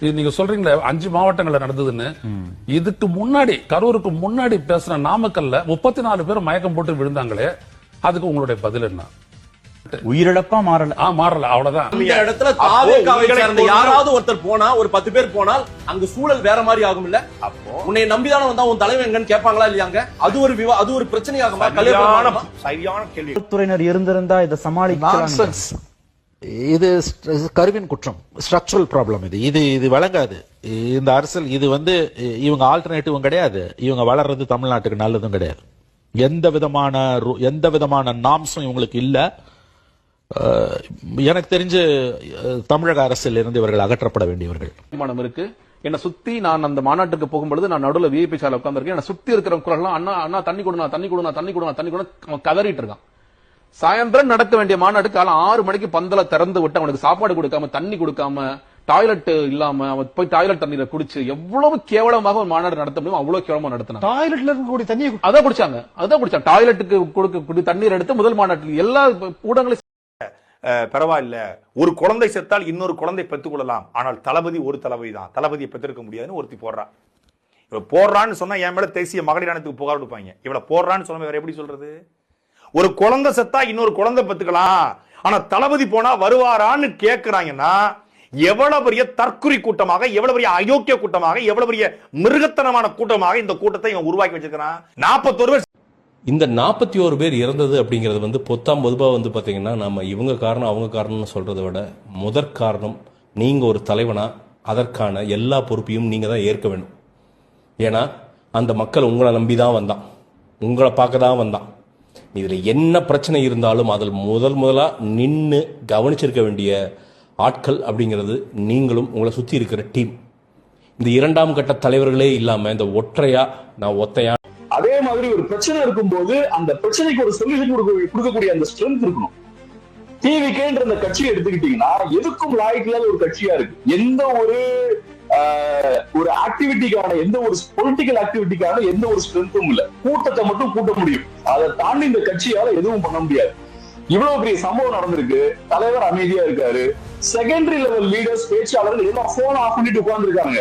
இது நீங்க சொல்றீங்களே அஞ்சு மாவட்டங்கள்ல நடந்ததுன்னு. இதுக்கு முன்னாடி கரூருக்கு முன்னாடி பேசுன நாமக்கல்ல முப்பத்தி நாலு பேர் மயக்கம் போட்டு விழுந்தாங்களே அதுக்கு உங்களுடைய பதில் என்ன? உயிரிழப்பா மாறல. ஆ மாறல அவ்வளவுதான். இந்த இடத்துல தாவேகாவை சேர்ந்த யாராவது ஒருத்தர் போனா ஒரு பத்து பேர் போனால் அங்க சூழல் வேற மாதிரி ஆகும் இல்ல அப்போ உன்னை நம்பிதானே வந்தா உன் தலைவன் எங்கன்னு கேட்பாங்களா இல்லையாங்க? அது ஒரு விவா அது ஒரு பிரச்சனையாகுமா? சரியான கல்யாணம் சரியான கேள்வி. துறையினர் இருந்திருந்தா இதை சமாளிக்கலாம் இது கருவின் குற்றம். ஸ்ட்ரக்சரல் ப்ராப்ளம் இது. இது இது வழங்காது. இந்த அரசியல் இது வந்து இவங்க ஆல்டர்னேட்டிவும் கிடையாது. இவங்க வளர்றது தமிழ்நாட்டுக்கு நல்லதும் கிடையாது. எந்த விதமான எந்த விதமான நாம்ஸும் இவங்களுக்கு இல்லை. எனக்கு தெரிஞ்சு தமிழக அரசில் இருந்து இவர்கள் அகற்றப்பட வேண்டியவர்கள். தீர்மானம் இருக்கு. என்னை சுத்தி நான் அந்த மாநாட்டுக்கு போகும்பொழுது நான் நடுவில் விஐபி சாலை உட்காந்துருக்கேன் என்னை சுத்தி இருக்கிற குரல்லாம் அண்ணா அண்ணா தண்ணி கொடுனா தண்ணி கொடுனா தண்ணி கொடுனா தண்ணி கொடுனா அவன் கதறிட்டு இருக்கான். சாயந்தரம் நடக்க வேண்டிய மாநாடு காலம் ஆறு மணிக்கு பந்தல திறந்து விட்டு அவனுக்கு சாப்பாடு கொடுக்காம தண்ணி கொடுக்காம டாய்லெட் இல்லாம அவன் போய் டாய்லெட் தண்ணீரை குடிச்சு எவ்வளவு கேவலமாக ஒரு மாநாடு நடத்த முடியும் அவ்வளவு கேவலமா நடத்தினான். டாய்லெட்ல இருக்கக்கூடிய தண்ணியை அதான் குடிச்சாங்க. அதான் குடிச்சாங்க டாய்லெட்டுக்கு கொடுக்க குடி தண்ணீர் எடுத்து முதல் மாநாட்டில் எல்லா ஊடகங்களையும் பரவாயில்ல. ஒரு குழந்தை செத்தால் இன்னொரு குழந்தை பெற்றுக் கொள்ளலாம். ஆனால் தளபதி ஒரு தளபதி தான் தளபதியை பெற்றிருக்க முடியாதுன்னு ஒருத்தி போடுறா. இவ போடுறான்னு சொன்னா என் மேல தேசிய மகளிர் ஆணையத்துக்கு புகார் கொடுப்பாங்க. இவள போடுறான்னு சொன்ன வேற எப்படி சொல்றது? ஒரு குழந்தை செத்தா இன்னொரு குழந்தை பத்துக்கலாம். ஆனா தளபதி போனா வருவாரான்னு கேட்கிறாங்கன்னா எவ்வளவு பெரிய தற்குறி கூட்டமாக எவ்வளவு பெரிய அயோக்கிய கூட்டமாக எவ்வளவு பெரிய மிருகத்தனமான கூட்டமாக இந்த கூட்டத்தை இவன் உருவாக்கி வச்சிருக்கிறான். நாற்பத்தொரு பேர் இந்த நாற்பத்தி ஓரு பேர் இறந்தது அப்படிங்கிறது வந்து பொத்தாம் பொதுவாக வந்து பார்த்தீங்கன்னா நம்ம இவங்க காரணம் அவங்க காரணம்னு சொல்றதை விட முதற் காரணம் நீங்க ஒரு தலைவனா அதற்கான எல்லா பொறுப்பையும் நீங்க தான் ஏற்க வேண்டும். ஏன்னா அந்த மக்கள் உங்களை நம்பி தான் வந்தான். உங்களை பார்க்க தான் வந்தான். இதுல என்ன பிரச்சனை இருந்தாலும் அதில் முதல் முதலா நின்று கவனிச்சிருக்க வேண்டிய ஆட்கள் அப்படிங்கிறது நீங்களும் உங்களை சுத்தி இருக்கிற டீம். இந்த இரண்டாம் கட்ட தலைவர்களே இல்லாம இந்த ஒற்றையா நான் ஒத்தையா? அதே மாதிரி ஒரு பிரச்சனை இருக்கும்போது அந்த பிரச்சனைக்கு ஒரு சொல்யூஷன் கொடுக்கக்கூடிய அந்த ஸ்ட்ரென்த் இருக்கணும். டிவிக்கேன்ற அந்த கட்சியை எடுத்துக்கிட்டீங்கன்னா எதுக்கும் லாய்க்கில்லாத ஒரு கட்சியா இருக்கு. எந்த ஒரு ஒரு ஆக்டிவிட்டிக்கான எந்த ஒரு பொலிட்டிக்கல் ஆக்டிவிட்டிக்கான எந்த ஒரு ஸ்ட்ரென்த்தும் இல்ல. கூட்டத்தை மட்டும் கூட்ட முடியும். அதை தாண்டி இந்த கட்சியால எதுவும் பண்ண முடியாது. இவ்வளவு பெரிய சம்பவம் நடந்திருக்கு. தலைவர் அமைதியா இருக்காரு. செகண்டரி லெவல் லீடர்ஸ் பேச்சாளர்கள் எல்லாம் போன் ஆஃப் பண்ணிட்டு உட்கார்ந்துருக்காங்க.